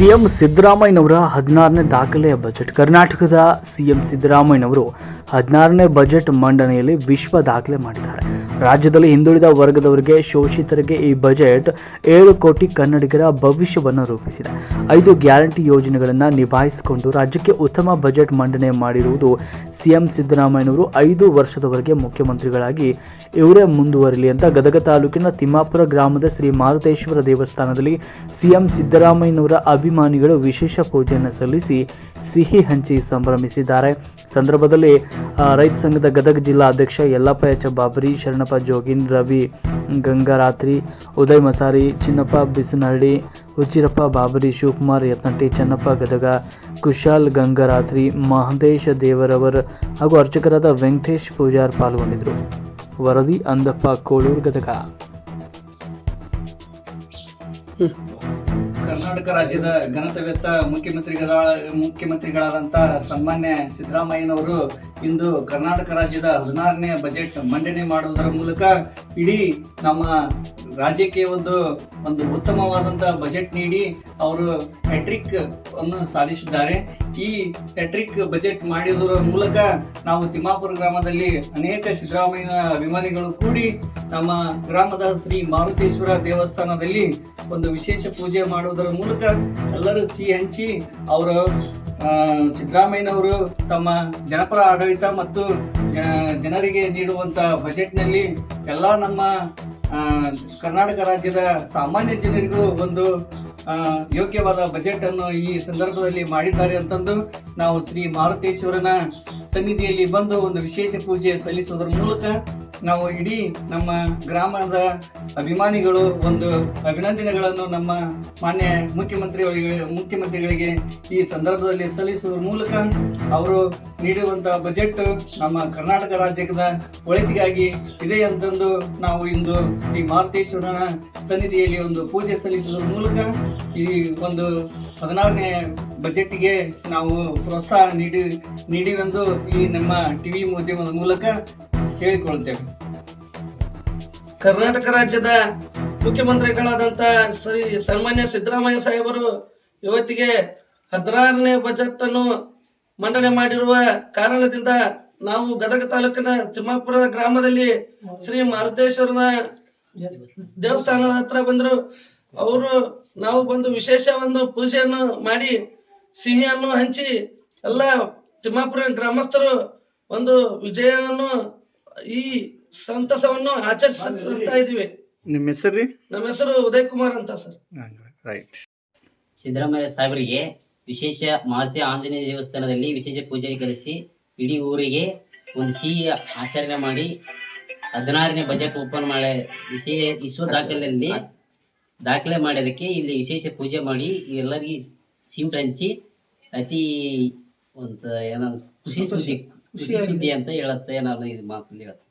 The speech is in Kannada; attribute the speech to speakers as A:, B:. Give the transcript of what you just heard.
A: ಸಿಎಂ ಸಿದ್ದರಾಮಯ್ಯನವರ ಹದಿನಾರನೇ ದಾಖಲೆಯ ಬಜೆಟ್. ಕರ್ನಾಟಕದ ಸಿಎಂ ಸಿದ್ದರಾಮಯ್ಯನವರು ಹದಿನಾರನೇ ಬಜೆಟ್ ಮಂಡನೆಯಲ್ಲಿ ವಿಶ್ವ ದಾಖಲೆ ಮಾಡಿದ್ದಾರೆ. ರಾಜ್ಯದಲ್ಲಿ ಹಿಂದುಳಿದ ವರ್ಗದವರಿಗೆ ಶೋಷಿತರಿಗೆ ಈ ಬಜೆಟ್ ಏಳು ಕೋಟಿ ಕನ್ನಡಿಗರ ಭವಿಷ್ಯವನ್ನು ರೂಪಿಸಿದೆ. ಐದು ಗ್ಯಾರಂಟಿ ಯೋಜನೆಗಳನ್ನು ನಿಭಾಯಿಸಿಕೊಂಡು ರಾಜ್ಯಕ್ಕೆ ಉತ್ತಮ ಬಜೆಟ್ ಮಂಡನೆ ಮಾಡಿರುವುದು ಸಿಎಂ ಸಿದ್ದರಾಮಯ್ಯನವರು ಐದು ವರ್ಷದವರೆಗೆ ಮುಖ್ಯಮಂತ್ರಿಗಳಾಗಿ ಇವರೇ ಮುಂದುವರಿಲಿ ಅಂತ ಗದಗ ತಾಲೂಕಿನ ತಿಮ್ಮಾಪುರ ಗ್ರಾಮದ ಶ್ರೀ ಮಾರುತೇಶ್ವರ ದೇವಸ್ಥಾನದಲ್ಲಿ ಸಿಎಂ ಸಿದ್ದರಾಮಯ್ಯನವರ ಅಭಿಮಾನಿಗಳು ವಿಶೇಷ ಪೂಜೆಯನ್ನು ಸಲ್ಲಿಸಿ ಸಿಹಿ ಹಂಚಿ ಸಂಭ್ರಮಿಸಿದ್ದಾರೆ. ಸಂದರ್ಭದಲ್ಲಿ ರೈತ ಸಂಘದ ಗದಗ ಜಿಲ್ಲಾ ಅಧ್ಯಕ್ಷ ಯಲ್ಲಪ್ಪ ಎಚ್. ಬಾಬರಿ, ಶರಣಪ್ಪ ಜೋಗಿನ್, ರವಿ ಗಂಗಾರಾತ್ರಿ, ಉದಯ್ ಮಸಾರಿ, ಚಿನ್ನಪ್ಪ ಬಿಸನಹಳ್ಳಿ, ಹುಚ್ಚಿರಪ್ಪ ಬಾಬರಿ, ಶಿವಕುಮಾರ್ ಯತ್ನಟ್ಟಿ, ಚನ್ನಪ್ಪ ಗದಗ, ಕುಶಾಲ್ ಗಂಗಾರಾತ್ರಿ, ಮಹದೇಶ ದೇವರವರ್ ಹಾಗೂ ಅರ್ಚಕರಾದ ವೆಂಕಟೇಶ್ ಪೂಜಾರ್ ಪಾಲ್ಗೊಂಡಿದ್ದರು. ವರದಿ, ಅಂದಪ್ಪ, ಕೋಳೂರು ಗದಗ.
B: ಕರ್ನಾಟಕ ರಾಜ್ಯದ ಘನತವೆತ್ತ ಮುಖ್ಯಮಂತ್ರಿಗಳ ಮುಖ್ಯಮಂತ್ರಿಗಳಾದಂಥ ಸನ್ಮಾನ್ಯ ಸಿದ್ದರಾಮಯ್ಯನವರು ಇಂದು ಕರ್ನಾಟಕ ರಾಜ್ಯದ ಹದಿನಾರನೇ ಬಜೆಟ್ ಮಂಡನೆ ಮಾಡುವುದರ ಮೂಲಕ ಇಡೀ ನಮ್ಮ ರಾಜ್ಯಕ್ಕೆ ಒಂದು ಒಂದು ಉತ್ತಮವಾದಂತಹ ಬಜೆಟ್ ನೀಡಿ ಅವರು ಹ್ಯಾಟ್ರಿಕ್ ಅನ್ನು ಸಾಧಿಸಿದ್ದಾರೆ. ಈ ಹ್ಯಾಟ್ರಿಕ್ ಬಜೆಟ್ ಮಾಡಿದರ ಮೂಲಕ ನಾವು ತಿಮ್ಮಾಪುರ ಗ್ರಾಮದಲ್ಲಿ ಅನೇಕ ಸಿದ್ದರಾಮಯ್ಯ ಅಭಿಮಾನಿಗಳು ಕೂಡಿ ನಮ್ಮ ಗ್ರಾಮದ ಶ್ರೀ ಮಾರುತೇಶ್ವರ ದೇವಸ್ಥಾನದಲ್ಲಿ ಒಂದು ವಿಶೇಷ ಪೂಜೆ ಮಾಡುವುದರ ಮೂಲಕ ಎಲ್ಲರೂ ಸಿಹಿ ಹಂಚಿ ಅವರು ಸಿದ್ದರಾಮಯ್ಯನವರು ತಮ್ಮ ಜನಪರ ಆಡಳಿತ ಮತ್ತು ಜನರಿಗೆ ನೀಡುವಂತ ಬಜೆಟ್ನಲ್ಲಿ ಎಲ್ಲ ನಮ್ಮ ಕರ್ನಾಟಕ ರಾಜ್ಯದ ಸಾಮಾನ್ಯ ಜನರಿಗೂ ಒಂದು ಯೋಗ್ಯವಾದ ಬಜೆಟ್ ಅನ್ನು ಈ ಸಂದರ್ಭದಲ್ಲಿ ಮಾಡಿದ್ದಾರೆ ಅಂತಂದು ನಾವು ಶ್ರೀ ಮಾರುತೇಶ್ವರನ ಸನ್ನಿಧಿಯಲ್ಲಿ ಬಂದು ಒಂದು ವಿಶೇಷ ಪೂಜೆ ಸಲ್ಲಿಸುವುದರ ಮೂಲಕ ನಾವು ಇಡೀ ನಮ್ಮ ಗ್ರಾಮದ ಅಭಿಮಾನಿಗಳು ಒಂದು ಅಭಿನಂದನೆಗಳನ್ನು ನಮ್ಮ ಮಾನ್ಯ ಮುಖ್ಯಮಂತ್ರಿಗಳಿಗೆ ಮುಖ್ಯಮಂತ್ರಿಗಳಿಗೆ ಈ ಸಂದರ್ಭದಲ್ಲಿ ಸಲ್ಲಿಸುವ ಮೂಲಕ ಅವರು ನೀಡುವಂತಹ ಬಜೆಟ್ ನಮ್ಮ ಕರ್ನಾಟಕ ರಾಜ್ಯದ ಒಳಿತಿಗಾಗಿ ಇದೆ ಅಂತಂದು ನಾವು ಇಂದು ಶ್ರೀ ಮಾರುತೇಶ್ವರನ ಸನ್ನಿಧಿಯಲ್ಲಿ ಒಂದು ಪೂಜೆ ಸಲ್ಲಿಸುವ ಮೂಲಕ ಈ ಒಂದು ಹದಿನಾರನೇ ಬಜೆಟ್ಗೆ ನಾವು ಪ್ರೋತ್ಸಾಹ ನೀಡಿ, ನೀಡಿವೆಂದು ಈ ನಮ್ಮ ಟಿವಿ ಮಾಧ್ಯಮದ ಮೂಲಕ ಹೇಳಿಕೊಳ್ಳುತ್ತೇವೆ
C: ಕರ್ನಾಟಕ ರಾಜ್ಯದ ಮುಖ್ಯಮಂತ್ರಿಗಳಾದಂತ ಶ್ರೀ ಸನ್ಮಾನ್ಯ ಸಿದ್ದರಾಮಯ್ಯ ಸಾಹೇಬರು ಇವತ್ತಿಗೆ ಹದಿನಾರನೇ ಬಜೆಟ್ ಅನ್ನು ಮಂಡನೆ ಮಾಡಿರುವ ಕಾರಣದಿಂದ ನಾವು ಗದಗ ತಾಲೂಕಿನ ತಿಮ್ಮಾಪುರ ಗ್ರಾಮದಲ್ಲಿ ಶ್ರೀ ಮಾರುತೇಶ್ವರನ ದೇವಸ್ಥಾನದ ಹತ್ರ ಬಂದರು. ಅವರು ನಾವು ಬಂದು ವಿಶೇಷ ಒಂದು ಪೂಜೆಯನ್ನು ಮಾಡಿ ಸಿಹಿಯನ್ನು ಹಂಚಿ ಎಲ್ಲ ತಿಮ್ಮಾಪುರ ಗ್ರಾಮಸ್ಥರು ಒಂದು ವಿಜಯವನ್ನು ಈ ಸಂತಸವನ್ನು ಆಚರಿಸ್ತಾ ಇದೀವಿ.
B: ನಿಮ್ಮ ಹೆಸರು
C: ನಮ್ಮ ಹೆಸರು ಉದಯ್ ಕುಮಾರ್ ಅಂತ ಸರ್.
B: ರೈಟ್.
D: ಸಿದ್ದರಾಮಯ್ಯ ಸಾಹೇಬರಿಗೆ ವಿಶೇಷ ಮಾರುತಿ ಆಂಜನೇಯ ದೇವಸ್ಥಾನದಲ್ಲಿ ವಿಶೇಷ ಪೂಜೆ ಕಲಿಸಿ ಇಡೀ ಊರಿಗೆ ಒಂದು ಸಿಹಿ ಆಚರಣೆ ಮಾಡಿ ಹದಿನಾರನೇ ಬಜೆಟ್ ಓಪನ್ ಮಾಡಿ ವಿಶೇಷ ವಿಶ್ವ ದಾಖಲೆಯಲ್ಲಿ ದಾಖಲೆ ಮಾಡೋದಕ್ಕೆ ಇಲ್ಲಿ ವಿಶೇಷ ಪೂಜೆ ಮಾಡಿ ಎಲ್ಲರಿಗೂ ಸಿಂಟ್ ಹಂಚಿ ಅತಿ ಒಂದು ಏನೋ ಖುಷಿ ಸುದ್ದಿ ಖುಷಿ ಸುದ್ದಿ ಅಂತ ಹೇಳತ್ತೆ ನಾನು ಇದು ಮಾತಲ್ಲಿ ಹೇಳ್ತೀನಿ.